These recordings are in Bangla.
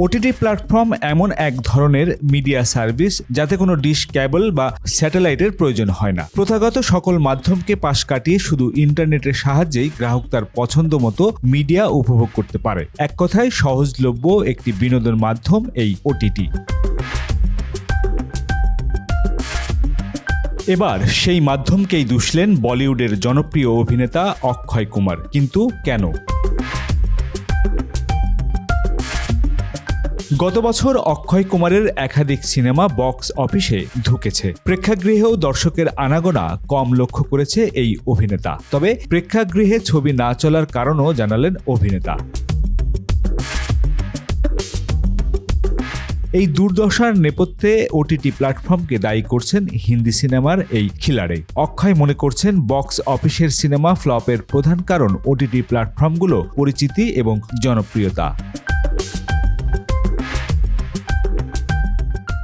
ওটিটি প্ল্যাটফর্ম এমন এক ধরনের মিডিয়া সার্ভিস যাতে কোনো ডিশ ক্যাবল বা স্যাটেলাইটের প্রয়োজন হয় না। প্রথাগত সকল মাধ্যমকে পাশ কাটিয়ে শুধু ইন্টারনেটের সাহায্যেই গ্রাহক তার পছন্দ মতো মিডিয়া উপভোগ করতে পারে। এক কথায়, সহজলভ্য একটি বিনোদন মাধ্যম এই ওটিটি এবার, সেই মাধ্যমকেই দুষলেন বলিউডের জনপ্রিয় অভিনেতা অক্ষয় কুমার। কিন্তু কেন? গত বছর অক্ষয় কুমারের একাধিক সিনেমা বক্স অফিসে ঢুকেছে। প্রেক্ষাগৃহেও দর্শকের আনাগোনা কম লক্ষ্য করেছে এই অভিনেতা। তবে প্রেক্ষাগৃহে ছবি না চলার কারণও জানালেন অভিনেতা। এই দুর্দশার নেপথ্যে ওটিটি প্ল্যাটফর্মকে দায়ী করছেন হিন্দি সিনেমার এই খিলাড়ে। অক্ষয় মনে করছেন বক্স অফিসের সিনেমা ফ্লপের প্রধান কারণ ওটিটি প্ল্যাটফর্মগুলো পরিচিতি এবং জনপ্রিয়তা।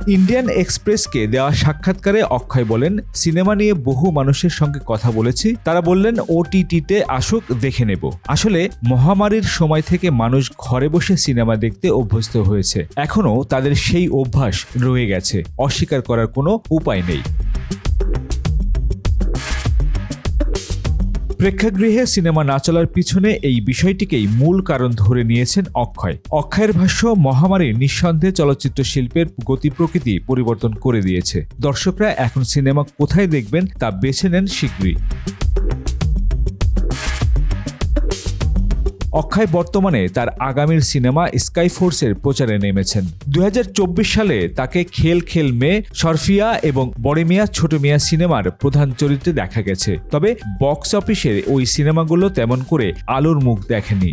ইন্ডিয়ান এক্সপ্রেসকে দেওয়া সাক্ষাৎকারে অক্ষয় বলেন, সিনেমা নিয়ে বহু মানুষের সঙ্গে কথা বলেছি। তারা বললেন, ওটিটিতে আসুক, দেখে নেব। আসলে, মহামারীর সময় থেকে মানুষ ঘরে বসে সিনেমা দেখতে অভ্যস্ত হয়েছে। এখনও তাদের সেই অভ্যাস রয়ে গেছে। অস্বীকার করার কোনো উপায় নেই। প্রেক্ষাগৃহে সিনেমা না চলার পিছনে এই বিষয়টিকেই মূল কারণ ধরে নিয়েছেন অক্ষয়। অক্ষয়ের ভাষ্য, মহামারী নিঃসন্দেহে চলচ্চিত্র শিল্পের গতি প্রকৃতি পরিবর্তন করে দিয়েছে। দর্শকরা এখন সিনেমা কোথায় দেখবেন তা বেছে নেন শীঘ্রই। অক্ষয় বর্তমানে তার আগামীর সিনেমা স্কাই ফোর্সের প্রচারে নেমেছেন। দু হাজার চব্বিশ সালে তাকে খেল খেল মেয়ে সরফিয়া এবং বড় মিয়া, ছোট মিয়া সিনেমার প্রধান চরিত্রে দেখা গেছে। তবে বক্স অফিসের ওই সিনেমাগুলো তেমন করে আলোর মুখ দেখেনি।